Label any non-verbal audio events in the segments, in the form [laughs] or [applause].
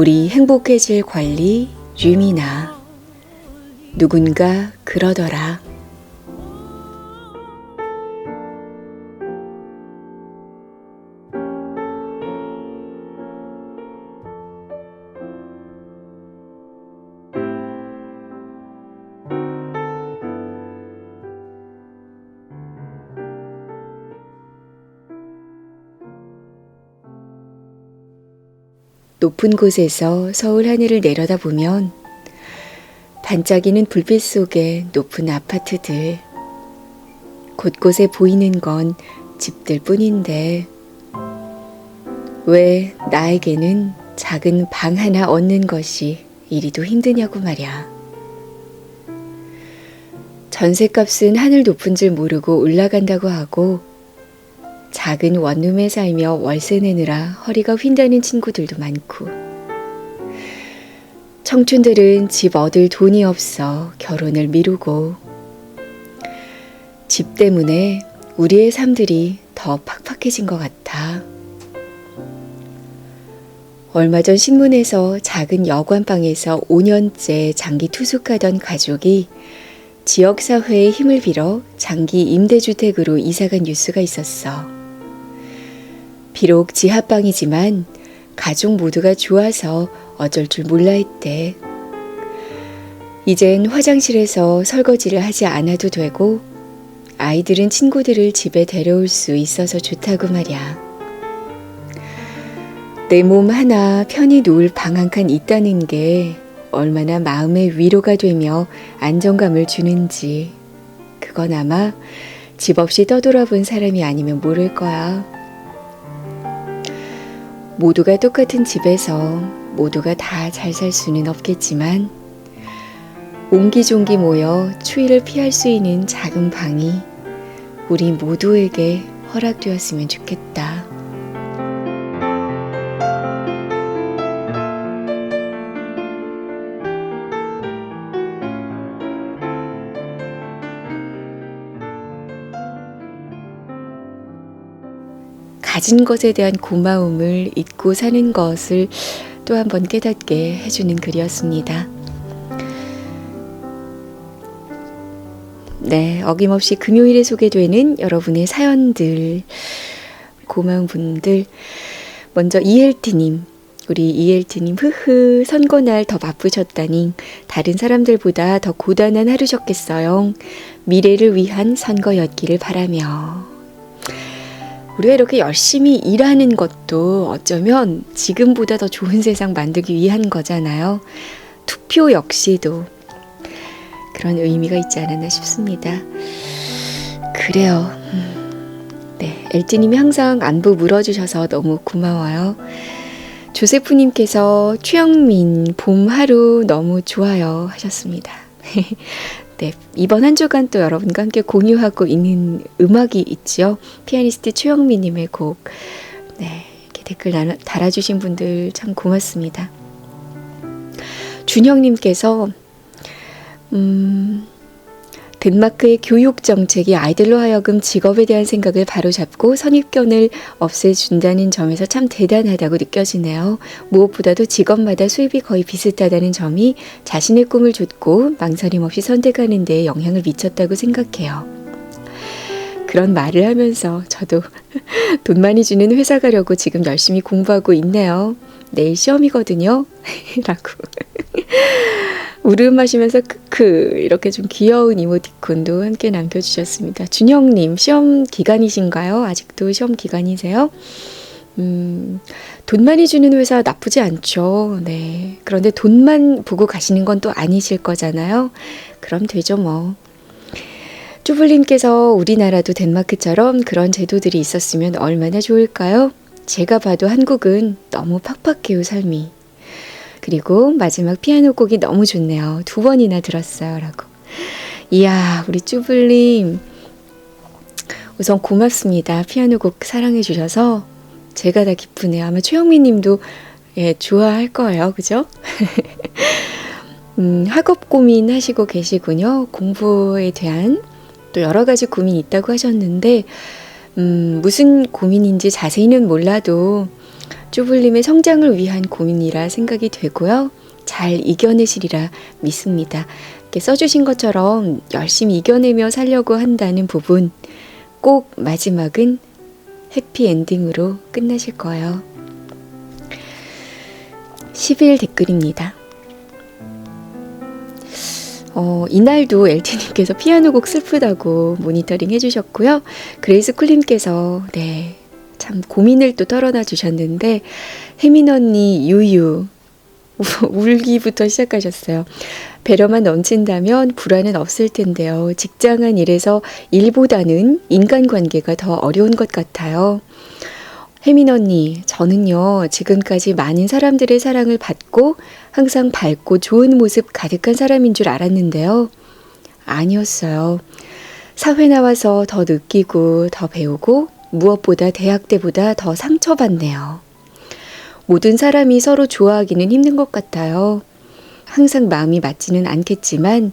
우리 행복해질 관리 유미나 누군가 그러더라. 높은 곳에서 서울 하늘을 내려다보면 반짝이는 불빛 속에 높은 아파트들, 곳곳에 보이는 건 집들 뿐인데, 왜 나에게는 작은 방 하나 얻는 것이 이리도 힘드냐고 말이야. 전세값은 하늘 높은 줄 모르고 올라간다고 하고, 작은 원룸에 살며 월세 내느라 허리가 휜다는 친구들도 많고, 청춘들은 집 얻을 돈이 없어 결혼을 미루고, 집 때문에 우리의 삶들이 더 팍팍해진 것 같아. 얼마 전 신문에서 작은 여관방에서 5년째 장기 투숙하던 가족이 지역사회의 힘을 빌어 장기 임대주택으로 이사간 뉴스가 있었어. 비록 지하방이지만 가족 모두가 좋아서 어쩔 줄 몰라 했대. 이젠 화장실에서 설거지를 하지 않아도 되고 아이들은 친구들을 집에 데려올 수 있어서 좋다고 말이야. 내 몸 하나 편히 놓을 방한 칸 있다는 게 얼마나 마음의 위로가 되며 안정감을 주는지 그건 아마 집 없이 떠돌아 본 사람이 아니면 모를 거야. 모두가 똑같은 집에서 모두가 다 잘 살 수는 없겠지만 옹기종기 모여 추위를 피할 수 있는 작은 방이 우리 모두에게 허락되었으면 좋겠다. 가진 것에 대한 고마움을 잊고 사는 것을 또 한 번 깨닫게 해주는 글이었습니다. 네, 어김없이 금요일에 소개되는 여러분의 사연들, 고마운 분들, 먼저 이엘티님, 우리 이엘티님, 흐흐, 선거날 더 바쁘셨다니, 다른 사람들보다 더 고단한 하루셨겠어요. 미래를 위한 선거였기를 바라며. 우리가 이렇게 열심히 일하는 것도 어쩌면 지금보다 더 좋은 세상 만들기 위한 거잖아요. 투표 역시도 그런 의미가 있지 않았나 싶습니다. 그래요. 음. 네, 엘지님이 항상 안부 물어주셔서 너무 고마워요. 조세프님께서 최영민 봄 하루 너무 좋아요 하셨습니다. [laughs] 네, 이번 한 주간 또 여러분과 함께 공유하고 있는 음악이 있죠. 피아니스트 최영민님의 곡. 네, 이렇게 댓글 나눠, 달아주신 분들 참 고맙습니다. 준영님께서 음, 덴마크의 교육 정책이 아이들로 하여금 직업에 대한 생각을 바로잡고 선입견을 없애준다는 점에서 참 대단하다고 느껴지네요. 무엇보다도 직업마다 수입이 거의 비슷하다는 점이 자신의 꿈을 좇고 망설임 없이 선택하는 데 영향을 미쳤다고 생각해요. 그런 말을 하면서 저도 [laughs] 돈 많이 주는 회사 가려고 지금 열심히 공부하고 있네요. 내일 시험이거든요. [laughs] 라고. 울음하시면서 크크 이렇게 좀 귀여운 이모티콘도 함께 남겨주셨습니다. 준영님 시험 기간이신가요? 아직도 시험 기간이세요? 음, 돈 많이 주는 회사 나쁘지 않죠. 네. 그런데 돈만 보고 가시는 건 또 아니실 거잖아요. 그럼 되죠, 뭐. 쭈블님께서 우리나라도 덴마크처럼 그런 제도들이 있었으면 얼마나 좋을까요? 제가 봐도 한국은 너무 팍팍해요, 삶이. 그리고 마지막 피아노 곡이 너무 좋네요. 두 번이나 들었어요. 라고. 이야, 우리 쭈블님. 우선 고맙습니다. 피아노 곡 사랑해 주셔서 제가 다 기쁘네요. 아마 최영민 님도 예, 좋아할 거예요. 그죠? [laughs] 음, 학업 고민 하시고 계시군요. 공부에 대한 또 여러 가지 고민이 있다고 하셨는데, 음, 무슨 고민인지 자세히는 몰라도 쭈블림의 성장을 위한 고민이라 생각이 되고요. 잘 이겨내시리라 믿습니다. 이렇게 써주신 것처럼 열심히 이겨내며 살려고 한다는 부분 꼭 마지막은 해피엔딩으로 끝나실 거예요. 10일 댓글입니다. 어, 이날도 엘티님께서 피아노 곡 슬프다고 모니터링 해주셨고요. 그레이스 쿨님께서, 네, 참 고민을 또 털어놔 주셨는데, 혜민 언니 유유, [laughs] 울기부터 시작하셨어요. 배려만 넘친다면 불안은 없을 텐데요. 직장은 일에서 일보다는 인간관계가 더 어려운 것 같아요. 혜민 언니, 저는요, 지금까지 많은 사람들의 사랑을 받고 항상 밝고 좋은 모습 가득한 사람인 줄 알았는데요. 아니었어요. 사회 나와서 더 느끼고 더 배우고 무엇보다 대학 때보다 더 상처받네요. 모든 사람이 서로 좋아하기는 힘든 것 같아요. 항상 마음이 맞지는 않겠지만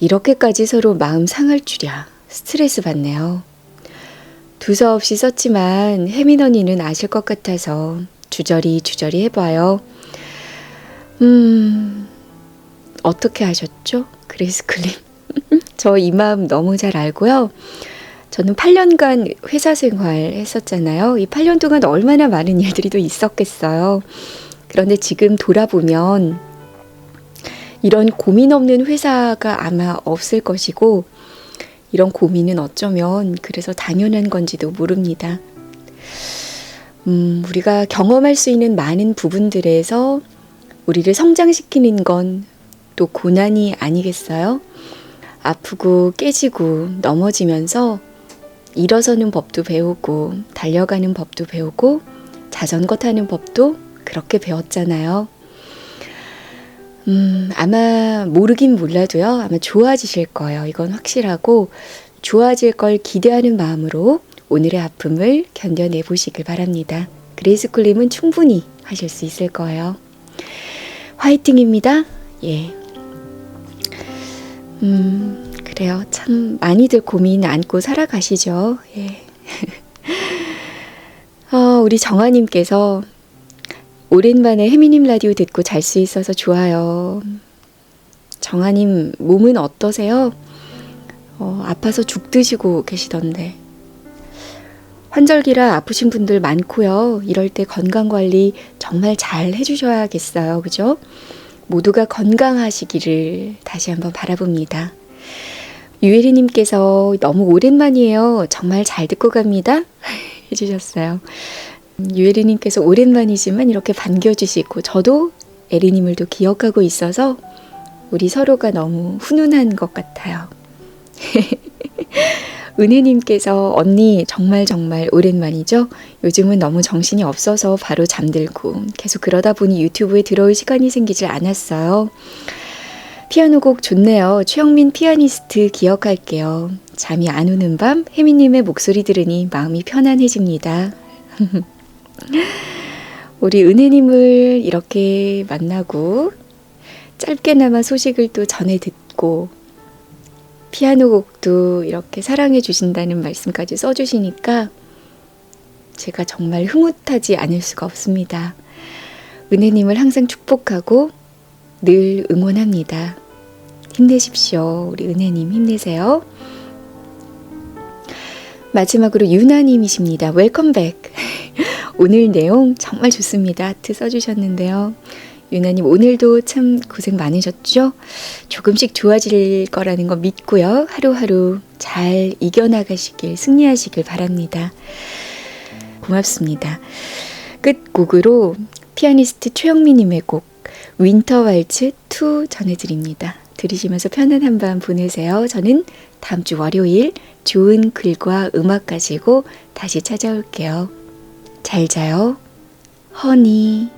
이렇게까지 서로 마음 상할 줄이야 스트레스 받네요. 두서없이 썼지만 혜민 언니는 아실 것 같아서 주저리 주저리 해봐요. 음, 어떻게 하셨죠? 그레이스 클림. [laughs] 저 이 마음 너무 잘 알고요. 저는 8년간 회사 생활 했었잖아요. 이 8년 동안 얼마나 많은 일들이 또 있었겠어요. 그런데 지금 돌아보면 이런 고민 없는 회사가 아마 없을 것이고 이런 고민은 어쩌면 그래서 당연한 건지도 모릅니다. 음, 우리가 경험할 수 있는 많은 부분들에서 우리를 성장시키는 건 또 고난이 아니겠어요? 아프고 깨지고 넘어지면서 일어서는 법도 배우고 달려가는 법도 배우고 자전거 타는 법도 그렇게 배웠잖아요. 음, 아마 모르긴 몰라도요. 아마 좋아지실 거예요. 이건 확실하고 좋아질 걸 기대하는 마음으로 오늘의 아픔을 견뎌내 보시길 바랍니다. 그레이스 쿨님은 충분히 하실 수 있을 거예요. 화이팅입니다. 예. 음, 그래요. 참 많이들 고민 안고 살아가시죠. 예. [laughs] 어, 우리 정아님께서 오랜만에 혜미님 라디오 듣고 잘 수 있어서 좋아요. 정아님 몸은 어떠세요? 어, 아파서 죽 드시고 계시던데. 환절기라 아프신 분들 많고요. 이럴 때 건강 관리 정말 잘 해주셔야겠어요. 그죠? 모두가 건강하시기를 다시 한번 바라봅니다. 유혜리님께서 너무 오랜만이에요. 정말 잘 듣고 갑니다. [laughs] 해주셨어요. 유혜리님께서 오랜만이지만 이렇게 반겨주시고 저도 에리님을 또 기억하고 있어서 우리 서로가 너무 훈훈한 것 같아요. [laughs] 은혜님께서 언니 정말 정말 오랜만이죠? 요즘은 너무 정신이 없어서 바로 잠들고 계속 그러다 보니 유튜브에 들어올 시간이 생기질 않았어요. 피아노 곡 좋네요. 최영민 피아니스트 기억할게요. 잠이 안 오는 밤 혜미님의 목소리 들으니 마음이 편안해집니다. [laughs] 우리 은혜님을 이렇게 만나고 짧게나마 소식을 또 전해 듣고 피아노 곡도 이렇게 사랑해 주신다는 말씀까지 써주시니까 제가 정말 흐뭇하지 않을 수가 없습니다. 은혜님을 항상 축복하고 늘 응원합니다. 힘내십시오. 우리 은혜님 힘내세요. 마지막으로 유나님이십니다. 웰컴백. [laughs] 오늘 내용 정말 좋습니다. 하트 써주셨는데요. 유나님 오늘도 참 고생 많으셨죠? 조금씩 좋아질 거라는 거 믿고요. 하루하루 잘 이겨나가시길 승리하시길 바랍니다. 고맙습니다. 끝곡으로 피아니스트 최영미님의 곡 윈터 왈츠 2 전해드립니다. 들으시면서 편안한 밤 보내세요. 저는 다음 주 월요일 좋은 글과 음악 가지고 다시 찾아올게요. 잘 자요. 허니.